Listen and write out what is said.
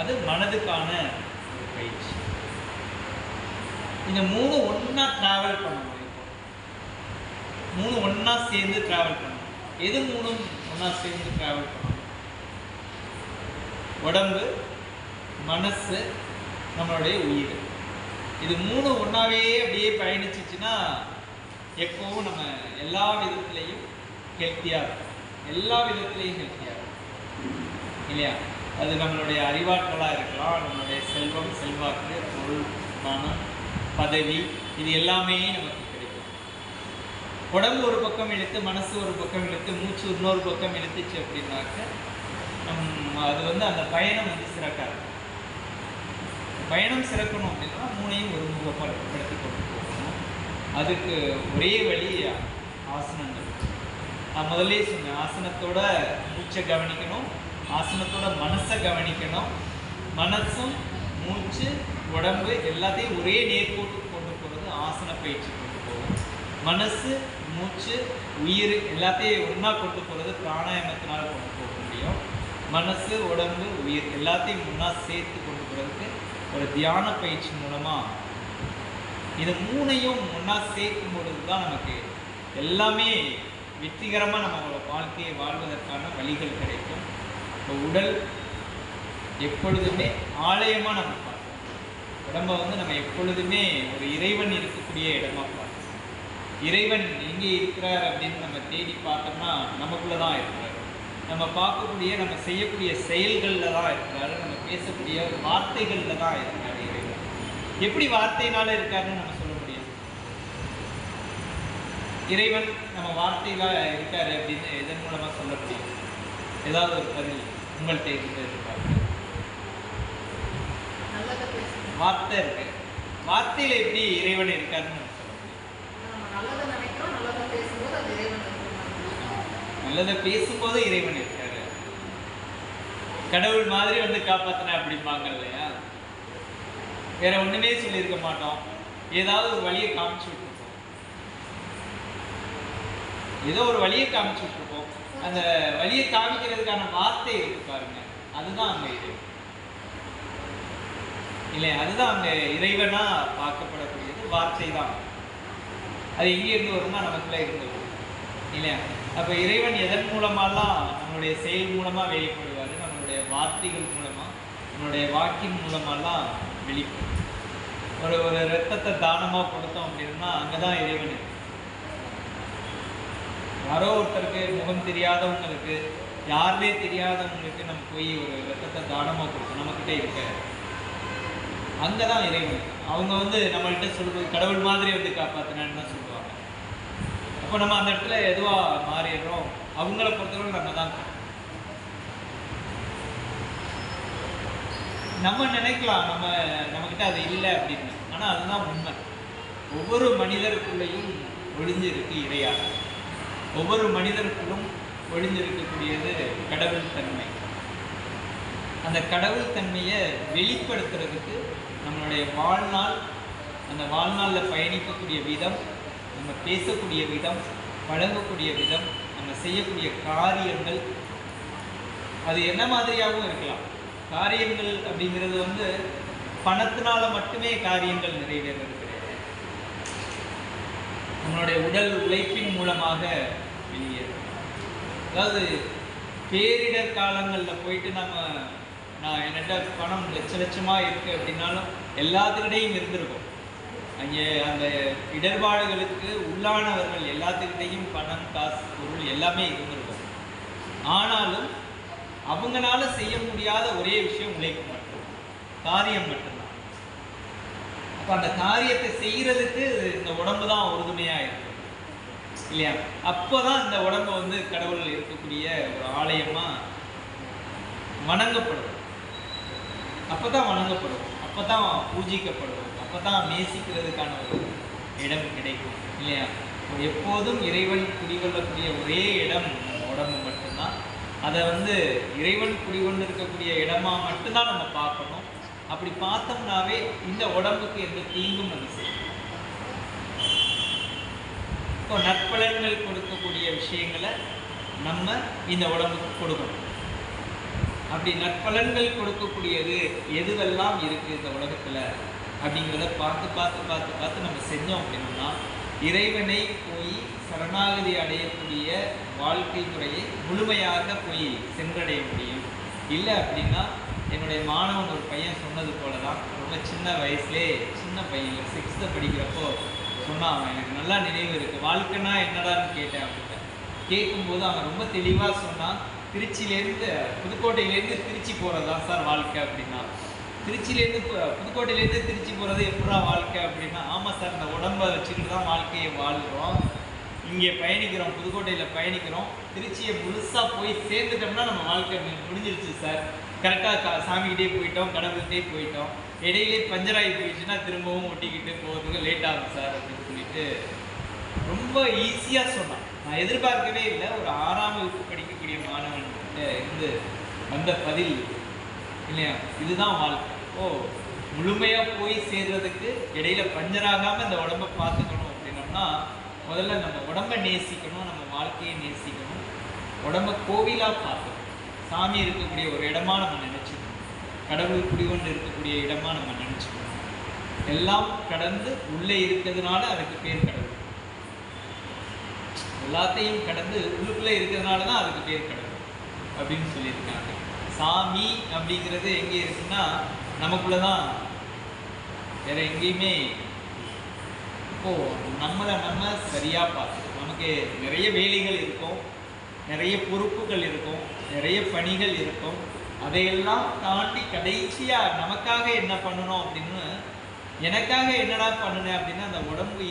அது மனதுக்கான ஒரு பயிற்சி. இந்த மூணு ஒன்றா ட்ராவல் பண்ணணும் இப்போ மூணு ஒன்றா சேர்ந்து ட்ராவல் பண்ணணும். எது மூணும் ஒன்றா சேர்ந்து ட்ராவல் பண்ணணும்? உடம்பு மனசு நம்மளுடைய உயிர். இது மூணு ஒன்றாவே அப்படியே பயணிச்சிச்சுன்னா எப்போவும் நம்ம எல்லா விதத்துலேயும் ஹெல்த்தியாக இருக்கும். எல்லா விதத்துலேயும் ஹெல்த்தியாக இருக்கும். இல்லையா? அது நம்மளுடைய அறிவாற்றலாக இருக்கலாம் நம்மளுடைய செல்வம் செல்வாக்கு பொருள் பணம் பதவி இது எல்லாமே நமக்கு கிடைக்கும். உடம்பு ஒரு பக்கம் இழுத்து மனசு ஒரு பக்கம் இழுத்து மூச்சு இன்னொரு பக்கம் இழுத்துச்சு அப்படின்னாக்க நம் அது வந்து அந்த பயணம் வந்து சிறக்காது. பயணம் சிறக்கணும் அப்படின்னா மூணையும் ஒரு முகப்படுத்தி கொண்டு போகணும். அதுக்கு ஒரே வழி ஆசனங்கள். நான் முதல்ல சொன்னேன் ஆசனத்தோட மூச்சை கவனிக்கணும் ஆசனத்தோட மனசை கவனிக்கணும். மனசும் மூச்சு உடம்பு எல்லாத்தையும் ஒரே நேர்கோட்டுக்கு கொண்டு போகிறது ஆசன பயிற்சி கொண்டு போகும். மனசு மூச்சு உயிர் எல்லாத்தையும் ஒன்றா கொண்டு போகிறது பிராணாயாமத்தினால கொண்டு போக முடியும். மனசு உடம்பு உயிர் எல்லாத்தையும் ஒன்றா சேர்த்து கொண்டு போகிறதுக்கு ஒரு தியான பயிற்சி மூலமாக இது மூணையும் ஒன்றா சேர்க்கும் பொழுது தான் நமக்கு எல்லாமே வெற்றிகரமாக நம்மளோட வாழ்க்கையை வாழ்வதற்கான வழிகள் கிடைக்கும். இப்போ உடல் எப்பொழுதுமே ஆலயமாக நம்ம பார்க்கணும் உடம்ப வந்து நம்ம எப்பொழுதுமே ஒரு இறைவன் இருக்கக்கூடிய இடமா பார்க்கணும் இறைவன் எங்கே இருக்கிறார் அப்படின்னு நம்ம தேடி பார்த்தோம்னா நமக்குள்ள தான் இருக்கிறார். நம்ம பார்க்கக்கூடிய நம்ம செய்யக்கூடிய செயல்களில் தான் இருக்கிறாரு. நம்ம பேசக்கூடிய வார்த்தைகளில் தான் இருக்காரு இறைவன். எப்படி வார்த்தையினால இருக்காருன்னு நம்ம சொல்ல முடியும் இறைவன் நம்ம வார்த்தையில இருக்காரு அப்படின்னு எதன் மூலமாக சொல்ல முடியும்? ஏதாவது ஒரு பதில். உங்கள்கிட்ட பேசணும் வார்த்தை இருக்கு. வார்த்தையில எப்படி இறைவன் இருக்காருன்னு. நல்லதை பேசும்போது இறைவன் இருக்காரு. கடவுள் மாதிரி வந்து காப்பாத்தின அப்படிம்பாங்க இல்லையா? வேற ஒண்ணுமே சொல்லியிருக்க மாட்டோம். ஏதாவது ஒரு வழியை காமிச்சு விட்டுருப்போம். ஏதோ ஒரு வழியை காமிச்சு விட்டுருப்போம். அந்த வழியை காமிக்கிறதுக்கான வார்த்தை இருக்கு பாருங்க. அதுதான் அந்த இது. இல்லை அதுதான் அங்க இறைவனா பார்க்கப்படக்கூடியது வார்த்தை தான் அது எங்கே வருமா? வரும்னா நமக்குள்ள இருந்து இல்லையா? அப்போ இறைவன் எதன் மூலமாலாம் நம்மளுடைய செயல் மூலமாக வெளிப்படுவார்? நம்மளுடைய வார்த்தைகள் மூலமாக நம்மளுடைய வாக்கின் மூலமாலாம் வெளிப்படும் ஒரு ஒரு ரத்தத்தை தானமாக கொடுத்தோம் அப்படின்னா அங்கே தான் இறைவன் இருக்கு. யாரோ ஒருத்தருக்கு முகம் தெரியாதவங்களுக்கு யாருமே தெரியாதவங்களுக்கு நம்ம போய் ஒரு ரத்தத்தை தானமாக கொடுத்தோம் நம்மக்கிட்ட இருக்க. அங்கே தான் இறைவன். அவங்க வந்து நம்மள்கிட்ட சொல்லுவது கடவுள் மாதிரி வந்து காப்பாற்றினான்னு தான் சொல்லுவாங்க. அப்போ நம்ம அந்த இடத்துல எதுவாக மாறிடுறோம்? அவங்கள பொறுத்தவரை நம்ம தான் நம்ம நினைக்கலாம் நம்ம நம்மக்கிட்ட அது இல்லை அப்படின்னு. ஆனால் அதுதான் உண்மை. ஒவ்வொரு மனிதருக்குள்ளேயும் ஒளிஞ்சிருக்கு இறையாக ஒவ்வொரு மனிதருக்குள்ளும் ஒளிஞ்சிருக்கக்கூடியது கடவுள் தன்மை. அந்த கடவுள் தன்மையை வெளிப்படுத்துறதுக்கு நம்மளுடைய வாழ்நாள் அந்த வாழ்நாளில் பயணிக்கக்கூடிய விதம் நம்ம பேசக்கூடிய விதம் வழங்கக்கூடிய விதம் நம்ம செய்யக்கூடிய காரியங்கள் அது என்ன மாதிரியாகவும் இருக்கலாம். காரியங்கள் அப்படிங்கிறது வந்து பணத்தினால மட்டுமே காரியங்கள் நிறைவேறது. நம்மளுடைய உடல் உழைப்பின் மூலமாக வெளியேறும். அதாவது பேரிடர் காலங்களில் போயிட்டு நம்ம நான் என்னட்ட பணம் லட்ச லட்சமாக இருக்குது அப்படின்னாலும் எல்லாத்துக்கிட்டையும் இருந்திருக்கும். அங்கே அந்த இடர்பாடுகளுக்கு உள்ளானவர்கள் எல்லாத்துக்கிட்டையும் பணம் காசு பொருள் எல்லாமே இருந்திருக்கும். ஆனாலும் அவங்களால செய்ய முடியாத ஒரே விஷயம் உழைப்பு மட்டும். காரியம் மட்டும்தான். அப்போ அந்த காரியத்தை செய்கிறதுக்கு இந்த உடம்பு தான் உறுதுணையாக இருக்கும் இல்லையா? அப்போ தான் இந்த உடம்பு வந்து கடவுள் இருக்கக்கூடிய ஒரு ஆலயமாக வணங்கப்படும். அப்போ தான் வணங்கப்படும். அப்போ தான் பூஜிக்கப்படும் அப்போ தான் நேசிக்கிறதுக்கான ஒரு இடம் கிடைக்கும். இல்லையா? எப்போதும் இறைவன் குடிகொள்ளக்கூடிய ஒரே இடம் நம்ம உடம்பு மட்டும்தான். அதை வந்து இறைவன் குடிகொண்டு இருக்கக்கூடிய இடமா மட்டும்தான் நம்ம பார்க்கணும். அப்படி பார்த்தோம்னாவே இந்த உடம்புக்கு எந்த தீங்கும் நம்ம செய்யும் இப்போ நற்பலன்கள் கொடுக்கக்கூடிய விஷயங்களை நம்ம இந்த உடம்புக்கு கொடுக்கணும். அப்படி நற்பலன்கள் கொடுக்கக்கூடியது எதுவெல்லாம் இருக்கு இந்த உலகத்துல அப்படிங்கிறத பார்த்து பார்த்து பார்த்து பார்த்து நம்ம செஞ்சோம் அப்படின்னா இறைவனை போய் சரணாகதி அடையக்கூடிய வாழ்க்கை முறையை முழுமையாக போய் சென்றடைய முடியும். இல்லை அப்படின்னா என்னுடைய மாணவன் ஒரு பையன் சொன்னது போல தான் ரொம்ப சின்ன வயசுலே சின்ன பையன் சிக்ஸ்த்து படிக்கிறப்போ சொன்னான் அவன் எனக்கு நல்லா நினைவு இருக்குது வாழ்க்கைனா என்னடான்னு கேட்டேன் அப்படின்ட்டு கேட்கும்போது அவன் ரொம்ப தெளிவாக சொன்னான் திருச்சியிலேருந்து புதுக்கோட்டையிலேருந்து திருச்சி போகிறது தான் சார் வாழ்க்கை அப்படின்னா. திருச்சியிலேருந்து புதுக்கோட்டையிலேருந்து திருச்சி போகிறது எப்படா வாழ்க்கை அப்படின்னா ஆமாம் சார் இந்த உடம்பை வச்சுக்கிட்டு தான் வாழ்க்கையை வாழ்கிறோம் இங்கே பயணிக்கிறோம் புதுக்கோட்டையில் பயணிக்கிறோம். திருச்சியை முழுசாக போய் சேர்ந்துட்டோம்னா நம்ம வாழ்க்கை முடிஞ்சிருச்சு சார். கரெக்டாக சாமிக்கிட்டே போயிட்டோம் கடவுள்கிட்டே போயிட்டோம். இடையிலே பஞ்சராகி போயிடுச்சுன்னா திரும்பவும் ஒட்டிக்கிட்டு போகிறதுக்கு லேட் ஆகும் சார் அப்படின்னு சொல்லிட்டு ரொம்ப ஈஸியாக சொன்னான். நான் எதிர்பார்க்கவே இல்லை. ஒரு ஆறாம் வகுப்பு படிக்கக்கூடிய மாணவன்கிட்ட இருந்து வந்த பதில் இல்லையா? இதுதான் வாழ்க்கை. ஓ முழுமையாக போய் சேர்றதுக்கு இடையில பஞ்சராகாமல் இந்த உடம்பை பார்த்துக்கணும் அப்படின்னோம்னா முதல்ல நம்ம உடம்பை நேசிக்கணும் நம்ம வாழ்க்கையை நேசிக்கணும். உடம்ப கோவிலாக பார்க்கணும். சாமி இருக்கக்கூடிய ஒரு இடமா நம்ம நினச்சிக்கணும். கடவுள் குடிகொண்டு இருக்கக்கூடிய இடமா நம்ம நினச்சிக்கணும். எல்லாம் கடந்து உள்ளே இருக்கிறதுனால அதுக்கு பேர் கடவுள். எல்லாத்தையும் கடந்து உள்ளுக்குள்ளே இருக்கிறதுனால தான் அதுக்கு பேர் கடவுள் அப்படின்னு சொல்லியிருக்காங்க. சாமி அப்படிங்கிறது எங்கே இருக்குன்னா நமக்குள்ள தான் வேற எங்கேயுமே இப்போ நம்மளை நம்ம சரியா பார்த்துக்கணும். நமக்கு நிறைய வேலைகள் இருக்கும். நிறைய பொறுப்புகள் இருக்கும் நிறைய பணிகள் இருக்கும். அதையெல்லாம் தாண்டி கடைசியாக நமக்காக என்ன பண்ணணும் அப்படின்னு எனக்காக என்னடா பண்ணுனேன் அப்படின்னா அந்த உடம்பு